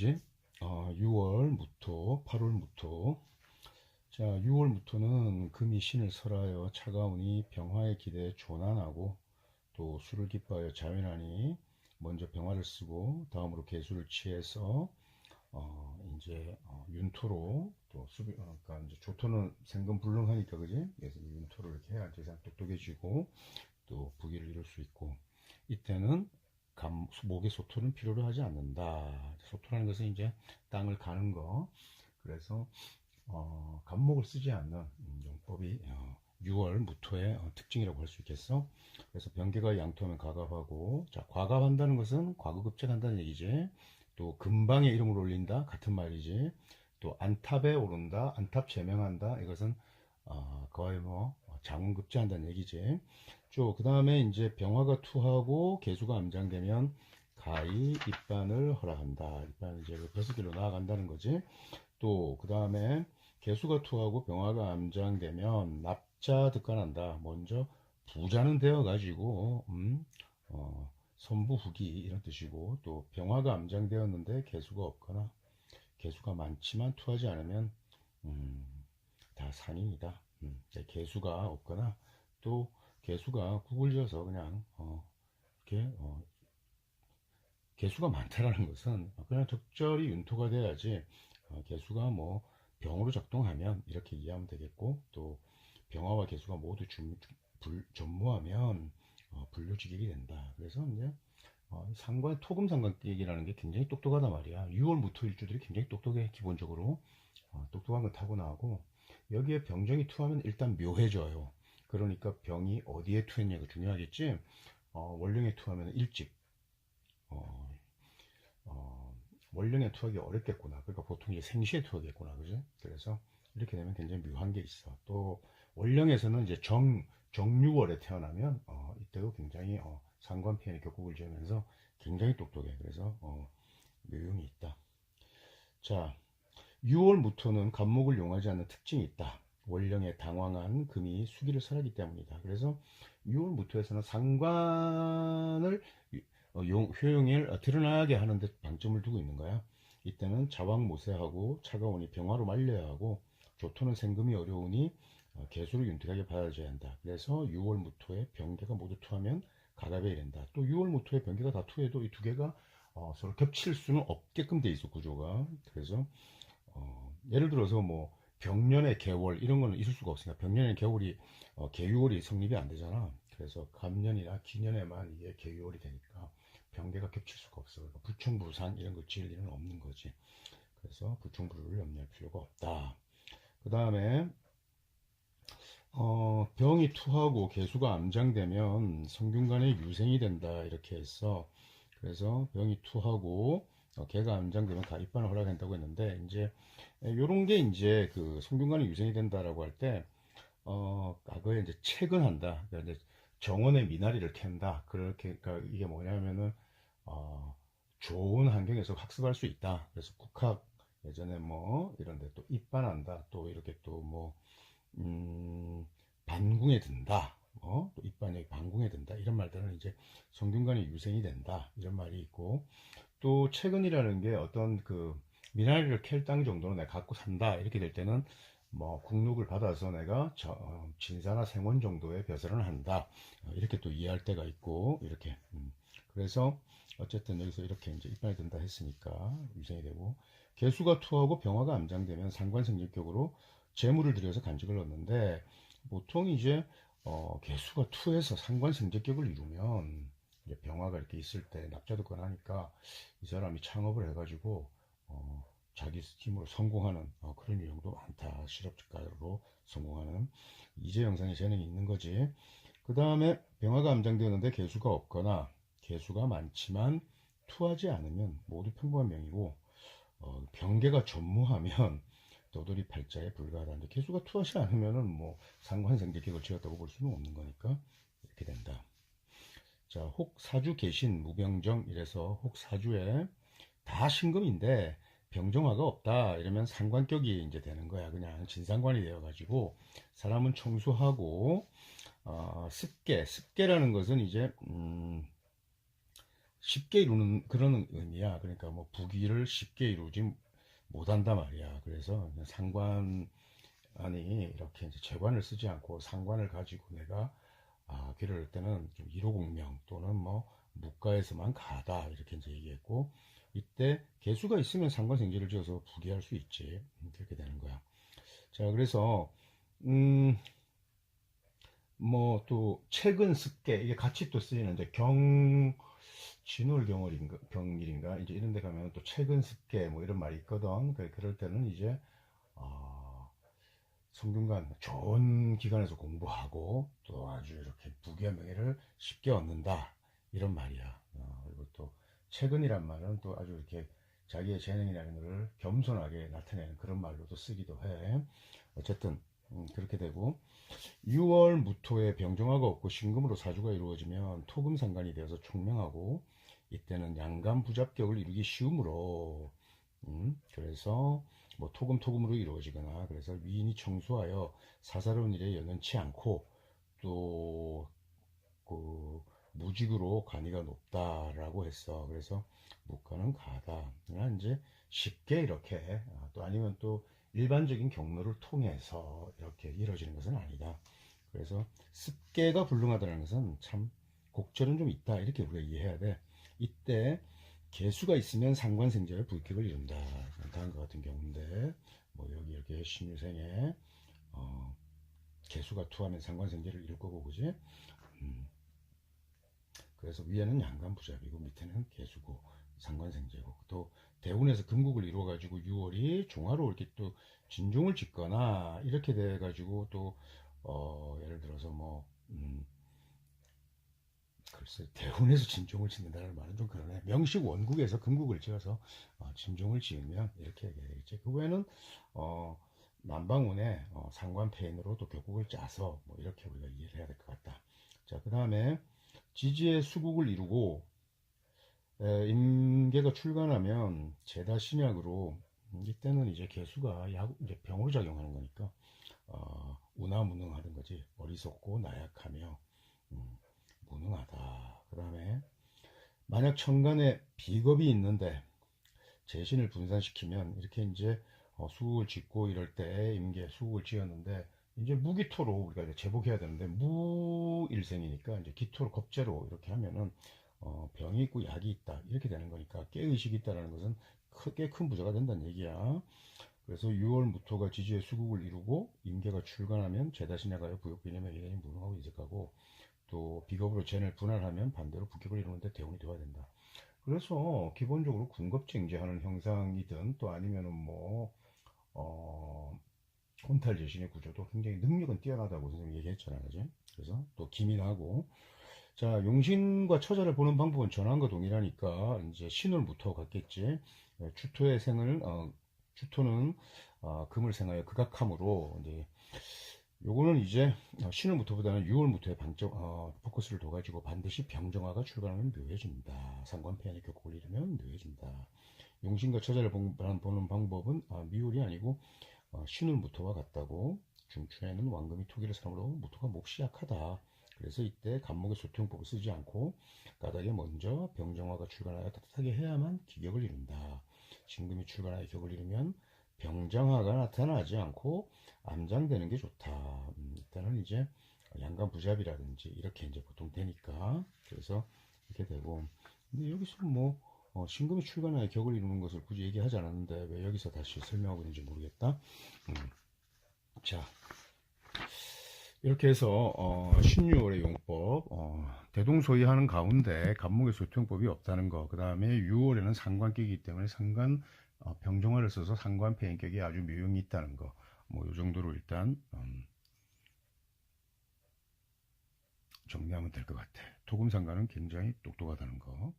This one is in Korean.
259페이지 어, 6월 무토, 8월 무토. 자 6월 무토는 금이 신을 설하여 차가우니 병화의 기대에 조난하고 또 술을 기뻐하여 자연하니 먼저 병화를 쓰고 다음으로 개수를 취해서 어, 이제 어, 윤토로 또 수비 어, 그러니까 이제 조토는 생금 불능하니까 그지? 그래서 이 윤토를 이렇게 해야 세상 똑똑해지고 또 부기를 이룰 수 있고. 이때는 감, 목의 소토는 필요로 하지 않는다. 소토라는 것은 이제 땅을 가는 거. 그래서 어, 감목을 쓰지 않는 음, 용법이 어, 6월 무토의 어, 특징이라고 할 수 있겠어. 그래서 병계가 양토하면 과갑하고, 자 과갑한다는 것은 과거급제한다는 얘기지. 또 금방에 이름을 올린다 같은 말이지. 또 안탑에 오른다, 안탑 제명한다. 이것은 어, 거의 뭐 장운급제한다는 얘기지. 쭉, 그 다음에 이제 병화가 투하고 개수가 암장되면 가히 입반을 허락한다. 입반은 이제 벼슬길로 나아간다는 거지. 또, 그 다음에 개수가 투하고 병화가 암장되면 납자 득관한다. 먼저 부자는 되어가지고, 음, 어, 선부 후기 이런 뜻이고, 또 병화가 암장되었는데 개수가 없거나, 개수가 많지만 투하지 않으면, 음, 다 산인이다. 음, 개수가 없거나, 또 개수가 구글져서 그냥 어, 이렇게 어, 개수가 많다라는 것은 그냥 적절히 윤토가 돼야지 어, 개수가 뭐 병으로 작동하면 이렇게 이해하면 되겠고 또 병화와 개수가 모두 중, 불, 전무하면 어, 분류직익이 된다. 그래서 이제 어, 상관 토금 상관계기라는 게 굉장히 똑똑하단 말이야. 6월 무토 일주들이 굉장히 똑똑해 기본적으로 어, 똑똑한 건 타고나고 여기에 병정이 투하면 일단 묘해져요. 그러니까 병이 어디에 투했냐가 중요하겠지. 어, 원령에 투하면 일찍 어, 어, 원령에 투하기 어렵겠구나. 그러니까 보통 이제 생시에 투하겠구나, 그지? 그래서 이렇게 되면 굉장히 묘한 게 있어. 또 원령에서는 이제 정 정유월에 태어나면 어, 이때도 굉장히 어, 상관편이 격국을 지으면서 굉장히 똑똑해. 그래서 어, 묘용이 있다. 자, 6월 무토는 간목을 용하지 않는 특징이 있다. 원령에 당황한 금이 수기를 설하기 때문이다. 그래서 6월 무토에서는 상관을 어, 용, 효용을 드러나게 하는 데 방점을 두고 있는 거야. 이때는 자왕 모세하고 차가우니 병화로 말려야 하고 조토는 생금이 어려우니 어, 개수를 윤택하게 받아줘야 한다. 그래서 6월 무토에 병계가 모두 투하면 가갑에 이른다. 또 6월 무토에 병계가 다 투해도 이 두 개가 어, 서로 겹칠 수는 없게끔 돼 있어 구조가. 그래서 어, 예를 들어서 뭐 병년의 개월 이런 거는 있을 수가 없으니까 병년의 개월이 어, 개유월이 성립이 안 되잖아. 그래서 감년이나 기년에만 이게 개유월이 되니까 병계가 겹칠 수가 없어. 그러니까 부충부산 이런 거 지을 일은 없는 거지. 그래서 부충부를 염려할 필요가 없다. 그 다음에 어, 병이 투하고 개수가 암장되면 성균관의 유생이 된다 이렇게 해서 그래서 병이 투하고 어, 개가 암장되면 가입반을 허락한다고 했는데 이제 요런 게 이제 그 성균관의 유생이 된다라고 할 때 어, 과거에 이제 채근한다. 그러니까 이제 정원의 미나리를 캔다. 그렇게 그러니까 이게 뭐냐면은 어, 좋은 환경에서 학습할 수 있다. 그래서 국학 예전에 뭐 이런데 또 입반한다. 또 이렇게 또뭐 음, 반궁에 든다. 어? 또 입반에 반궁에 든다. 이런 말들은 이제 성균관의 유생이 된다. 이런 말이 있고 또 최근이라는 게 어떤 그 미나리를 캘 땅 정도는 내가 갖고 산다. 이렇게 될 때는 뭐 국록을 받아서 내가 저, 어, 진사나 생원 정도의 벼슬을 한다. 어, 이렇게 또 이해할 때가 있고 이렇게. 음. 그래서 어쨌든 여기서 이렇게 이제 입반이 된다 했으니까 유생이 되고 개수가 투하고 병화가 암장되면 상관성립격으로 재물을 들여서 간직을 얻는데 보통 이제 어, 개수가 투해서 상관성적격을 이루면 병화가 이렇게 있을 때 납자득권 하니까 이 사람이 창업을 해가지고 어, 자기 힘으로 성공하는 어, 그런 유형도 많다. 실업가로 성공하는 이제 영상에 재능이 있는 거지. 그 다음에 병화가 암장되었는데 개수가 없거나 개수가 많지만 투하지 않으면 모두 평범한 명이고 어, 병계가 전무하면 도돌이 팔자에 불과하다는데 개수가 투하지 않으면은 뭐 상관생계획을 지었다고 볼 수는 없는 거니까 이렇게 된다. 자, 혹사주 계신 무병정 이래서 혹사주에 다 신금인데 병정화가 없다 이러면 상관격이 이제 되는 거야. 그냥 진상관이 되어 가지고 사람은 청소하고 어, 습계 습계라는 것은 이제 음, 쉽게 이루는 그런 의미야. 그러니까 뭐 부기를 쉽게 이루지 못한다 말이야. 그래서 상관 아니 이렇게 이제 재관을 쓰지 않고 상관을 가지고 내가 아, 길을 할 때는 좀 1호 공명 또는 뭐 무가에서만 가다 이렇게 이제 얘기했고 이때 개수가 있으면 상관생제를 지어서 부기할 수 있지 음, 그렇게 되는 거야. 자 그래서 음. 뭐 또 최근 습계 이게 같이 또 쓰이는데 경 진월 경월인가 경일인가 이제 이런 데 가면 또 최근 습계 뭐 이런 말이 있거든. 그- 그럴 때는 이제 어, 성균관 좋은 기관에서 공부하고 또 아주 이렇게 부귀한 명예를 쉽게 얻는다 이런 말이야. 어, 그리고 또 최근이란 말은 또 아주 이렇게 자기의 재능이라는 것을 겸손하게 나타내는 그런 말로도 쓰기도 해. 어쨌든 음, 그렇게 되고 6월 무토에 병정화가 없고 신금으로 사주가 이루어지면 토금 상관이 되어서 총명하고 이때는 양간 부잡격을 이루기 쉬우므로 음, 그래서 뭐 토금 토금으로 이루어지거나 그래서 위인이 청소하여 사사로운 일에 연연치 않고 또 그 무직으로 관위가 높다라고 했어. 그래서 무가는 가다. 그러나 이제 쉽게 이렇게 아, 또 아니면 또 일반적인 경로를 통해서 이렇게 이루어지는 것은 아니다. 그래서 습계가 불능하다는 것은 참 곡절은 좀 있다 이렇게 우리가 이해해야 돼. 이때 개수가 있으면 상관생제를 불격을 이룬다. 다음 과 같은 경우인데 뭐 여기 이렇게 신유생에 어, 개수가 투하면 상관생제를 이룰 거고 그지? 음, 그래서 위에는 양간부잡이고 밑에는 개수고 상관생제고 또 대운에서 금국을 이루어 가지고 6월이 종화로 이렇게 또 진종을 짓거나 이렇게 돼 가지고 또 어, 예를 들어서 뭐 음, 글쎄 대운에서 진종을 짓는다는 말은 좀 그러네. 명식 원국에서 금국을 지어서 어, 진종을 지으면 이렇게 되겠지. 그 외에는 어, 남방운에 어, 상관폐인으로 또 교국을 짜서 뭐 이렇게 우리가 이해를 해야 될 것 같다. 자, 그 다음에 지지의 수국을 이루고 에, 임계가 출간하면 제다 신약으로 음, 이때는 이제 개수가 약 이제 병으로 작용하는 거니까 어, 우나무능하는 거지 어리석고 나약하며 음, 무능하다. 그 다음에 만약 천간에 비겁이 있는데 재신을 분산시키면 이렇게 이제 어, 수국을 짓고 이럴 때 임계 수국을 지었는데 이제 무기토로 우리가 이제 제복해야 되는데 무일생이니까 이제 기토로 겁재로 이렇게 하면은 어, 병이 있고 약이 있다 이렇게 되는 거니까 깨의식이 있다라는 것은 크게 큰 부자가 된다는 얘기야. 그래서 6월 무토가 지지의 수국을 이루고 임계가 출간하면 제다신야가요 부역비념의 예인이 무능하고 이직하고 또 비겁으로 젠을 분할하면 반대로 부격을 이루는데 대운이 되어야 된다. 그래서 기본적으로 군겁쟁제하는 형상이든 또 아니면은 뭐 어, 혼탈 제신의 구조도 굉장히 능력은 뛰어나다고 선생님이 얘기했잖아요. 그지? 그래서 또 기민하고 자 용신과 처자를 보는 방법은 전환과 동일하니까 이제 신월부터 갔겠지. 예, 주토의 생을 어, 주토는 어, 금을 생하여 극악함으로 이제 요거는 이제 신월부터보다는 6월부터의 방점 어, 포커스를 둬가지고 반드시 병정화가 출간하면 묘해진다. 상관폐한의 격국을 이루면 묘해진다. 용신과 처자를 본- 보는 방법은 아, 미월이 아니고 어, 신월무토와 같다고 중추에는 왕금이 토기를 사람으로 무토가 몹시 약하다. 그래서 이때 간목의 소통법을 쓰지 않고 까닭에 먼저 병정화가 출간하여 따뜻하게 해야만 기격을 이룬다. 신금이 출간하여 격을 이루면 병정화가 나타나지 않고 암장되는 게 좋다. 음, 일단은 이제 양간 부잡이라든지 이렇게 이제 보통 되니까 그래서 이렇게 되고 근데 여기서 뭐 어, 신금이 출간하여 격을 이루는 것을 굳이 얘기하지 않았는데 왜 여기서 다시 설명하고 있는지 모르겠다. 음. 자 이렇게 해서 어, 16월의 용법 어, 대동소이하는 가운데 간목의 소통법이 없다는 거. 그 다음에 6월에는 상관격이기 때문에 상관 어, 병정화를 써서 상관 폐인격이 아주 묘용이 있다는 거. 뭐 이 정도로 일단 음, 정리하면 될 것 같아. 토금상관은 굉장히 똑똑하다는 거.